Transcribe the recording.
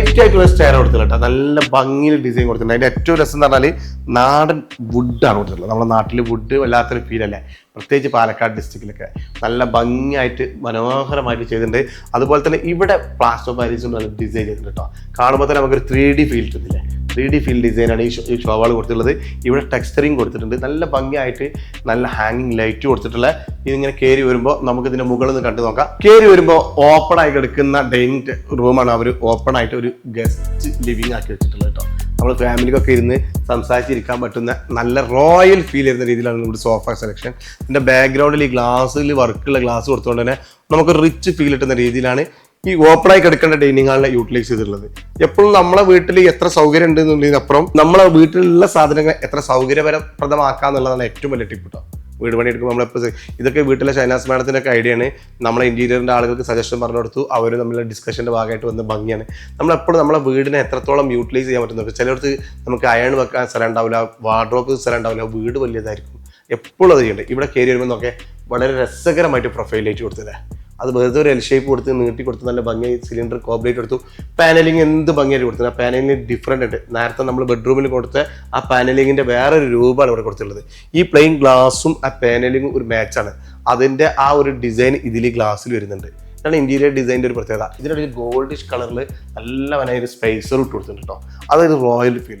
Variety ആയിട്ടുള്ള stair കൊടുത്തില്ല കേട്ടോ നല്ല ഭംഗിയിൽ ഡിസൈൻ കൊടുത്തിട്ടുണ്ട്. അതിന്റെ ഏറ്റവും രസം എന്ന് പറഞ്ഞാൽ നാടൻ വുഡാണ് കൊടുത്തിട്ടുള്ളത്. നമ്മുടെ നാട്ടിൽ വുഡ് വല്ലാത്തൊരു ഫീൽ അല്ലേ? പ്രത്യേകിച്ച് പാലക്കാട് ഡിസ്ട്രിക്റ്റിലൊക്കെ നല്ല ഭംഗിയായിട്ട് മനോഹരമായിട്ട് ചെയ്തിട്ടുണ്ട്. അതുപോലെ തന്നെ ഇവിടെ പ്ലാസ്റ്റർ പാരീസും നല്ല ഡിസൈൻ ചെയ്തിട്ടുണ്ട് കേട്ടോ കാണുമ്പോൾ തന്നെ നമുക്കൊരു ത്രീ ഡി ഫീൽ കിട്ടുന്നില്ലേ? ത്രീ ഡി ഫീൽ ഡിസൈനാണ് ഈ ഷോവാൾ കൊടുത്തിട്ടുള്ളത്. ഇവിടെ ടെക്സ്റ്ററിങ് കൊടുത്തിട്ടുണ്ട്. നല്ല ഭംഗിയായിട്ട് നല്ല ഹാങ്ങിങ് ലൈറ്റ് കൊടുത്തിട്ടുള്ള ഇതിങ്ങനെ കയറി വരുമ്പോൾ നമുക്ക് ഇതിന്റെ മുകളിൽ നിന്ന് കണ്ടു നോക്കാം. കയറി വരുമ്പോൾ ഓപ്പൺ ആയി കിടക്കുന്ന ഡൈനിങ് റൂമാണ് അവർ ഓപ്പൺ ആയിട്ട് ഒരു ഗസ്റ്റ് ലിവിങ് ആക്കി വെച്ചിട്ടുള്ളത് കേട്ടോ. നമ്മൾ ഫാമിലിക്കൊക്കെ ഇരുന്ന് സംസാരിച്ചിരിക്കാൻ പറ്റുന്ന നല്ല റോയൽ ഫീൽ ചെയ്യുന്ന രീതിയിലാണ് നമ്മുടെ സോഫ സെലക്ഷൻ ഇതിന്റെ ബാക്ക്ഗ്രൗണ്ടിൽ ഈ ഗ്ലാസ്സിൽ വർക്കുള്ള ഗ്ലാസ് കൊടുത്തുകൊണ്ട് തന്നെ നമുക്ക് റിച്ച് ഫീൽ കിട്ടുന്ന രീതിയിലാണ് ഈ ഓപ്പൺ ആയി കിടക്കേണ്ട ഡൈനിങ് ഹാളിനെ യൂട്ടിലൈസ് ചെയ്തിട്ടുള്ളത്. എപ്പോഴും നമ്മളെ വീട്ടിൽ എത്ര സൗകര്യം ഉണ്ട് എന്നുള്ളതിനപ്പുറം നമ്മളെ വീട്ടിലുള്ള സാധനങ്ങൾ എത്ര സൗകര്യപരപ്രദമാക്കുക എന്നുള്ളതാണ് ഏറ്റവും വലിയ ടിപ്പ് കേട്ടോ വീട് പണി എടുക്കുമ്പോൾ നമ്മളെപ്പോൾ ഇതൊക്കെ വീട്ടിലെ ഷൈനാസ് മാഡത്തിന്റെയൊക്കെ ഒക്കെ ഐഡിയ ആണ്. നമ്മളെ ഇന്റീരിയറിന്റെ ആളുകൾക്ക് സജഷൻ പറഞ്ഞു കൊടുത്തു. അവർ നമ്മളെ ഡിസ്കഷന്റെ ഭാഗമായിട്ട് വന്ന ഭംഗിയാണ്. നമ്മളെപ്പോഴും നമ്മളെ വീടിനെ എത്രത്തോളം യൂട്ടിലൈസ് ചെയ്യാൻ പറ്റുന്നുണ്ട് ചിലടത്ത് നമുക്ക് അയൺ വെക്കാൻ സ്ഥലം ഉണ്ടാവില്ല വാർഡ്രോപ്പ് സ്ഥലം ഉണ്ടാവില്ല വീട് വലിയതായിരിക്കും. എപ്പോഴും അത് ചെയ്യേണ്ടത് ഇവിടെ കയറി വരുമ്പോൾ നോക്കെ വളരെ രസകരമായിട്ട് പ്രൊഫൈൽ ലൈറ്റ് കൊടുത്തില്ലേ അത് വെറുതെ ഒരു എൽ ഷേപ്പ് കൊടുത്ത് നീട്ടി കൊടുത്ത് നല്ല ഭംഗിയായി സിലിണ്ടർ കോബ്ലേറ്റ് കൊടുത്തു പാനലിംഗ് എന്ത് ഭംഗിയായിട്ട് കൊടുത്തു ആ പാനലിന് ഡിഫറെന്റ് ഉണ്ട് നേരത്തെ നമ്മൾ ബെഡ്റൂമിൽ കൊടുത്ത ആ പാനലിങ്ങിന്റെ വേറൊരു രൂപമാണ് ഇവിടെ കൊടുത്തിട്ടുള്ളത്. ഈ പ്ലെയിൻ ഗ്ലാസും ആ പാനലിങ്ങും ഒരു മാച്ചാണ് അതിന്റെ ആ ഒരു ഡിസൈൻ ഇതിൽ ഗ്ലാസ്സിൽ വരുന്നുണ്ട്. ഇതാണ് ഇന്റീരിയർ ഡിസൈന്റെ ഒരു പ്രത്യേകത. ഇതിനൊരു ഗോൾഡിഷ് കളറിൽ നല്ല വനായ ഒരു സ്പേസർ ഇട്ട് കൊടുത്തിട്ടുണ്ട് കേട്ടോ അതൊരു റോയൽ ഫീൽ